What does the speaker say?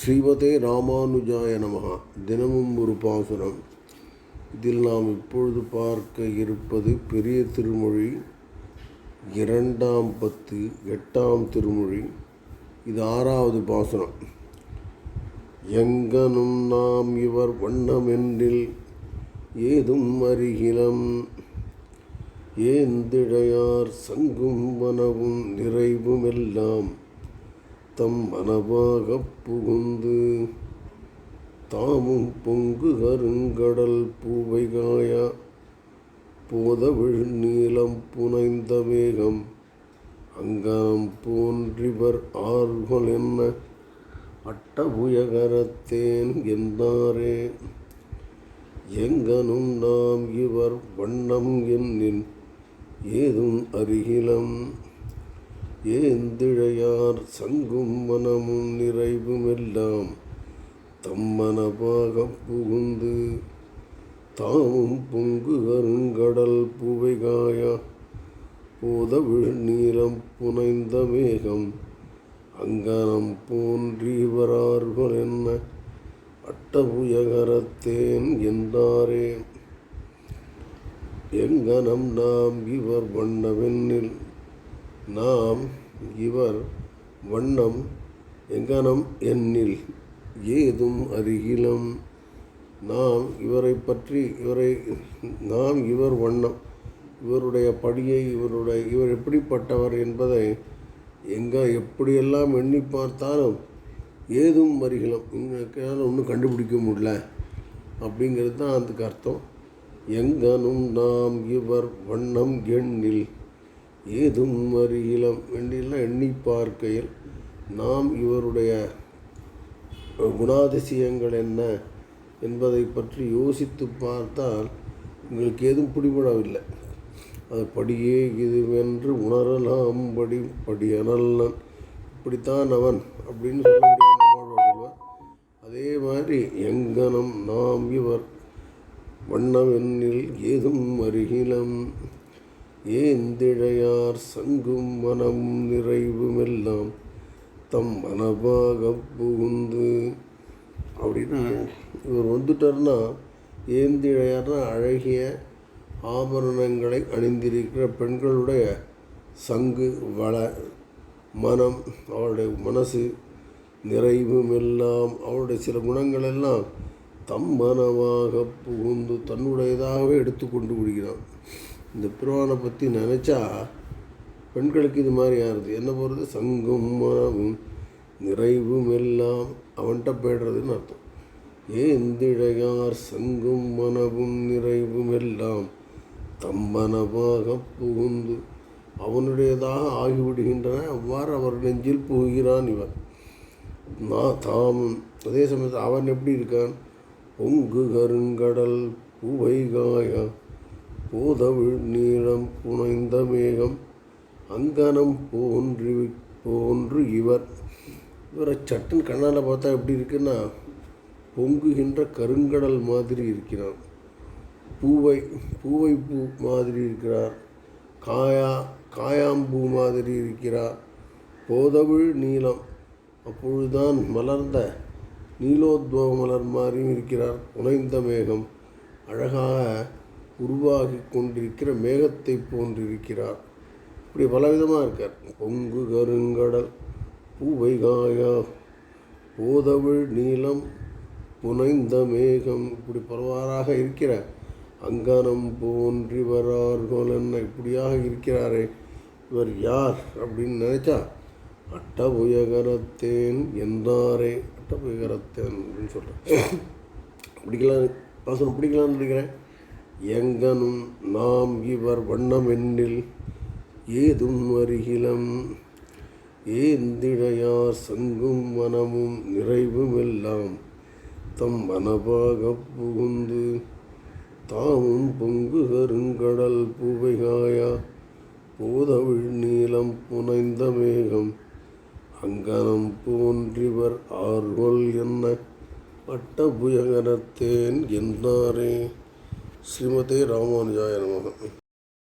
ஸ்ரீமதே ராமானுஜாய நமகா. தினமும் ஒரு பாசுரம். இதில் நாம் இப்பொழுது பார்க்க இருப்பது பெரிய திருமொழி இரண்டாம் பத்து எட்டாம் திருமொழி. இது ஆறாவது பாசுரம். எங்கனும் நாம் இவர் வண்ணமென்றில் ஏதும் அருகிலம் ஏந்திழையார் சங்கும் வனவும் நிறைவுமெல்லாம். தம் மனவாகப் புகுந்து தாமும் பொங்கு கருங்கடல் பூவை காயா போதவிழ் நீளம் புனைந்த மேகம் அங்கம் போன்றிவர் ஆர்வல் என்ன? அட்டபுயகரத்தேன் என்றாரே எங்கனும் நாம் இவர் வண்ணம் என்னின் ஏதும் அருகிலம். ஏந்திழையார் சங்கும் மனமும் நிறைவும் எல்லாம் தம்மனபாக புகுந்து தாமும் பொங்கு அருங்கடல் புவைகாயா. போதவிழ் நீளம் புனைந்த மேகம் அங்கனம் போன்றிவரார்கள் என்ன? அட்டபுயகரத்தேன் என்றாரே. எங்கனம் நாம் இவர் வண்ணவெண்ணில் நாம் இவர் வண்ணம் எங்கனம் எண்ணில் ஏதும் அருகிலம். நாம் இவரை பற்றி இவரை நாம் இவர் வண்ணம் இவருடைய படியை இவருடைய இவர் எப்படிப்பட்டவர் என்பதை எங்கே எப்படியெல்லாம் எண்ணி பார்த்தாலும் ஏதும் அருகிலம். இங்கே ஒன்றும் கண்டுபிடிக்க முடியல அப்படிங்கிறது தான் அதுக்கு அர்த்தம். எங்கனும் நாம் இவர் வண்ணம் எண்ணில் ஏதும் அருகிலம் என்றெல்லாம் எண்ணி பார்க்கையில். நாம் இவருடைய குணாதிசயங்கள் என்ன என்பதை பற்றி யோசித்து பார்த்தால் உங்களுக்கு ஏதும் பிடிபடவில்லை. அது படியே இதுவென்று உணரலாம் படி படியனல்லன். இப்படித்தான் அவன் அப்படின்னு சொல்ல அதே மாதிரி எங்கனம் நாம் இவர் வண்ணவெண்ணில் ஏதும் அருகிலம் ஏந்திழையார் சங்கும் மனம் நிறைவுமெல்லாம் தம் மனபாக புகுந்து. அப்படின்னா இவர் வந்துட்டார்னா ஏந்திழையார்னா அழகிய ஆபரணங்களை அணிந்திருக்கிற பெண்களுடைய சங்கு வள மனம் அவளுடைய மனசு நிறைவும் எல்லாம் சில குணங்கள் எல்லாம் தம் மனமாக புகுந்து தன்னுடையதாகவே எடுத்துக்கொண்டு விடுகிறான் இந்த பிறவானை பற்றி நினச்சா பெண்களுக்கு இது மாதிரி ஆறுது என்ன போகிறது சங்கும் மனமும் நிறைவும் எல்லாம் அவன்கிட்ட போய்டுறதுன்னு அர்த்தம். ஏந்திழையார் சங்கும் மனவும் நிறைவும் எல்லாம் தம்மனமாக புகுந்து அவனுடையதாக ஆகிவிடுகின்றன? அவ்வாறு அவர் நெஞ்சில் புகுகிறான் இவன். நான் தாம். அதே சமயத்தில் அவன் எப்படி இருக்கான்? பொங்கு கருங்கடல் பூவைகாய போதவிழ் நீளம் புனைந்த மேகம் அங்கனம் போன்று போன்று இவர். இவரை சட்டன் கண்ணால் பார்த்தா எப்படி இருக்குன்னா பொங்குகின்ற கருங்கடல் மாதிரி இருக்கிறான் பூவை பூவை பூ மாதிரி இருக்கிறார். காயா காயாம்பூ மாதிரி இருக்கிறார். போதவிழ் நீளம் அப்பொழுதுதான் மலர்ந்த நீலோத்வ மலர் மாதிரியும் இருக்கிறார். புனைந்த மேகம் அழகாக உருவாகி கொண்டிருக்கிற மேகத்தை போன்றிருக்கிறார். இப்படி பலவிதமாக இருக்கார். பொங்கு கருங்கடல் பூவை காயா போதவிழ் நீளம் புனைந்த மேகம் இப்படி பரவாறாக இருக்கிற அங்கனம் போன்றி வரார்கள் என்ன இப்படியாக இருக்கிறாரே இவர் யார் அப்படின்னு நினச்சா அட்டபுயகரத்தேன் என்றாரே அட்டபுயகரத்தேன் அப்படின்னு சொல்கிறேன் பிடிக்கலாம் பாசனம் பிடிக்கலான்னு நினைக்கிறேன். எங்கனும் நாம் இவர் வண்ணம் எண்ணில் ஏதும் அருகிலம். ஏந்திழையார் சங்கும் மனமும் நிறைவும் எல்லாம் தம் மனபாக புகுந்து தாமும் பொங்கு கருங்கடல் பூவைகாயா போதவிழ் நீளம் புனைந்த மேகம் அங்கனம் போன்றிவர் ஆர்வல் என்ன பட்ட புயகரத்தேன் என்றாரே ஸ்ரீமதே ராமானுஜாய நமகம்